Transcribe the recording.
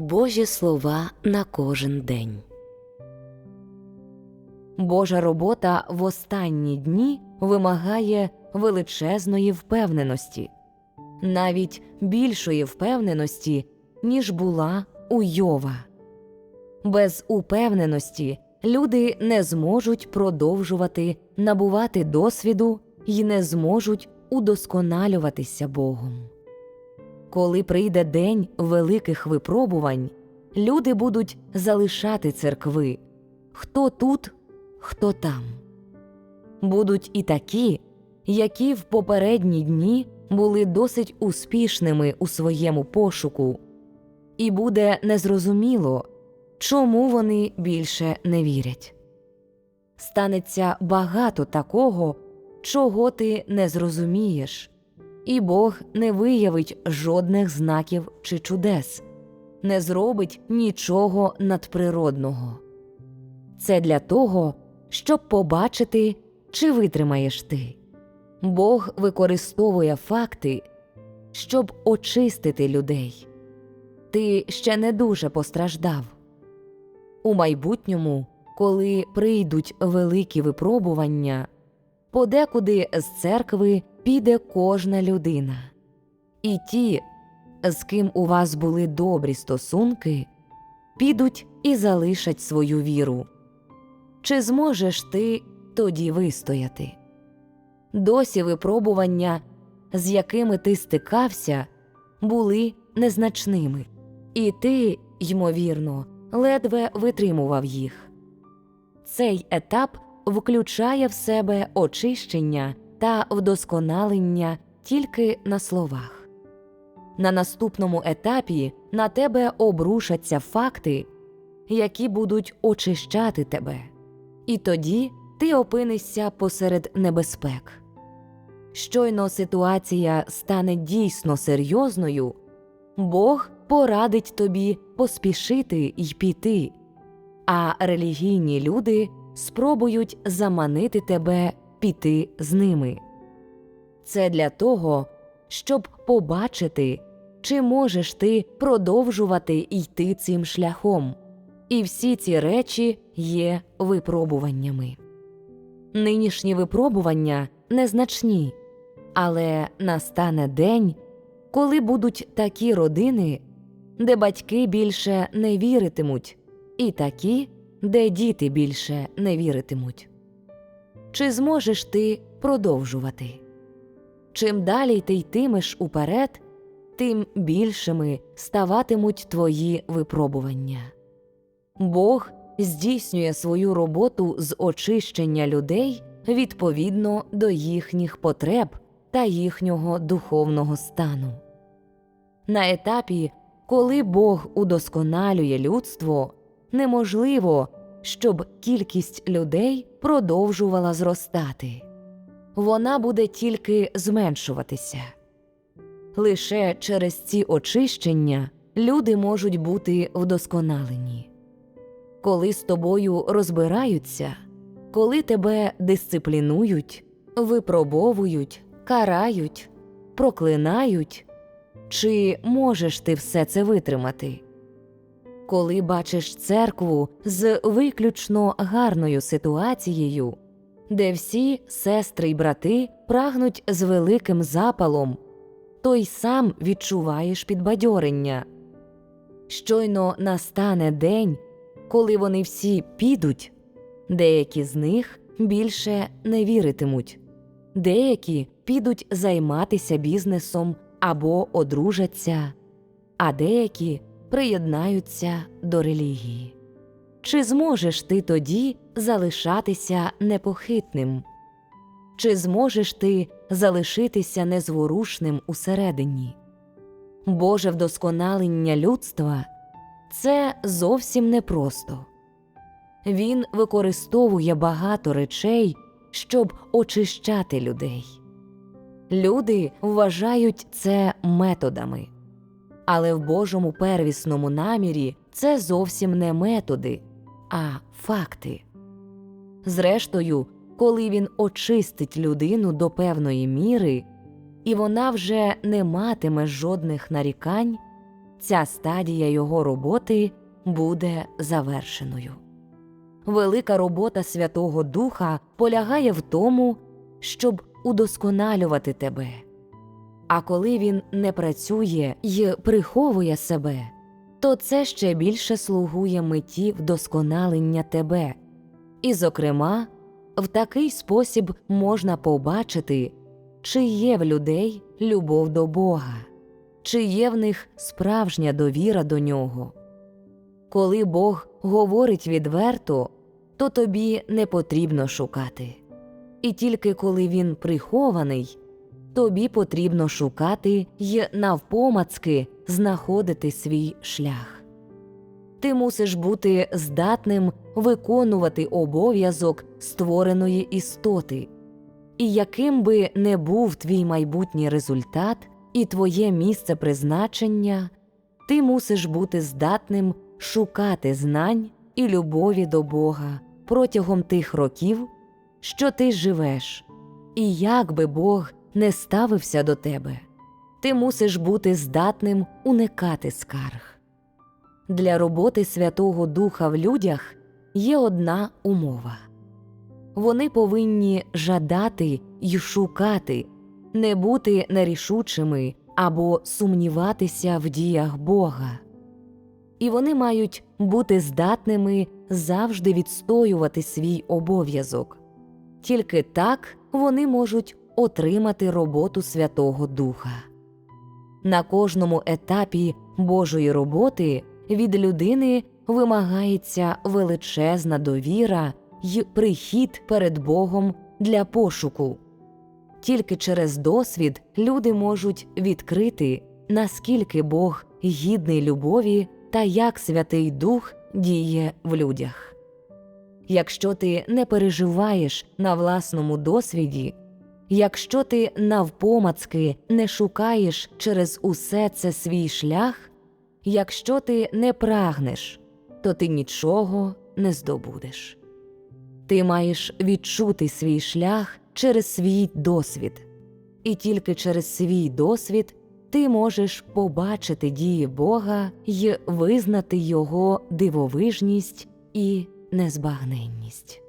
Божі слова на кожен день. Божа робота в останні дні вимагає величезної впевненості, навіть більшої впевненості, ніж була у Йова. Без упевненості люди не зможуть продовжувати набувати досвіду і не зможуть удосконалюватися Богом. Коли прийде день великих випробувань, люди будуть залишати церкви хто тут, хто там. Будуть і такі, які в попередні дні були досить успішними у своєму пошуку, і буде незрозуміло, чому вони більше не вірять. Станеться багато такого, чого ти не зрозумієш, і Бог не виявить жодних знаків чи чудес, не зробить нічого надприродного. Це для того, щоб побачити, чи витримаєш ти. Бог використовує факти, щоб очистити людей. Ти ще не дуже постраждав. У майбутньому, коли прийдуть великі випробування, подекуди з церкви піде кожна людина, і ті, з ким у вас були добрі стосунки, підуть і залишать свою віру. Чи зможеш ти тоді вистояти? Досі випробування, з якими ти стикався, були незначними, і ти, ймовірно, ледве витримував їх. Цей етап включає в себе очищення та вдосконалення тільки на словах. На наступному етапі на тебе обрушаться факти, які будуть очищати тебе, і тоді ти опинишся посеред небезпек. Щойно ситуація стане дійсно серйозною, Бог порадить тобі поспішити й піти, а релігійні люди спробують заманити тебе піти з ними. Це для того, щоб побачити, чи можеш ти продовжувати йти цим шляхом, і всі ці речі є випробуваннями. Нинішні випробування незначні, але настане день, коли будуть такі родини, де батьки більше не віритимуть, і такі, де діти більше не віритимуть. Чи зможеш ти продовжувати? Чим далі ти йтимеш уперед, тим більшими ставатимуть твої випробування. Бог здійснює свою роботу з очищення людей відповідно до їхніх потреб та їхнього духовного стану. На етапі, коли Бог удосконалює людство, неможливо, щоб кількість людей продовжувала зростати вона буде тільки зменшуватися. Лише через ці очищення люди можуть бути вдосконалені. Коли з тобою розбираються, коли тебе дисциплінують, випробовують, карають, проклинають, чи можеш ти все це витримати? Коли бачиш церкву з виключно гарною ситуацією, де всі сестри й брати прагнуть з великим запалом, то й сам відчуваєш підбадьорення. Щойно настане день, коли вони всі підуть, деякі з них більше не віритимуть, деякі підуть займатися бізнесом або одружаться, а деякі приєднаються до релігії. Чи зможеш ти тоді залишатися непохитним? Чи зможеш ти залишитися незворушним усередині? Боже вдосконалення людства це зовсім непросто. Він використовує багато речей, щоб очищати людей. Люди вважають це методами, але в Божому первісному намірі це зовсім не методи а факти. Зрештою, коли він очистить людину до певної міри, і вона вже не матиме жодних нарікань, ця стадія його роботи буде завершеною. Велика робота Святого Духа полягає в тому, щоб удосконалювати тебе. А коли він не працює й приховує себе, то це ще більше слугує меті вдосконалення тебе. І, зокрема, в такий спосіб можна побачити, чи є в людей любов до Бога, чи є в них справжня довіра до нього. Коли Бог говорить відверто, то тобі не потрібно шукати. І тільки коли він прихований, тобі потрібно шукати й навпомацки знаходити свій шлях. Ти мусиш бути здатним виконувати обов'язок створеної істоти, і яким би не був твій майбутній результат і твоє місце призначення, ти мусиш бути здатним шукати знань і любові до Бога протягом тих років, що ти живеш, і як би Бог не ставився до тебе, ти мусиш бути здатним уникати скарг. Для роботи Святого Духа в людях є одна умова вони повинні жадати й шукати, не бути нерішучими або сумніватися в діях Бога. І вони мають бути здатними завжди відстоювати свій обов'язок. Тільки так вони можуть отримати роботу Святого Духа. На кожному етапі Божої роботи від людини вимагається величезна довіра й прихід перед Богом для пошуку. Тільки через досвід люди можуть відкрити, наскільки Бог гідний любові та як Святий Дух діє в людях. Якщо ти не переживаєш на власному досвіді, якщо ти навпомацки не шукаєш через усе це свій шлях, якщо ти не прагнеш, то ти нічого не здобудеш. Ти маєш відчути свій шлях через свій досвід, і тільки через свій досвід ти можеш побачити дії Бога й визнати Його дивовижність і незбагненність.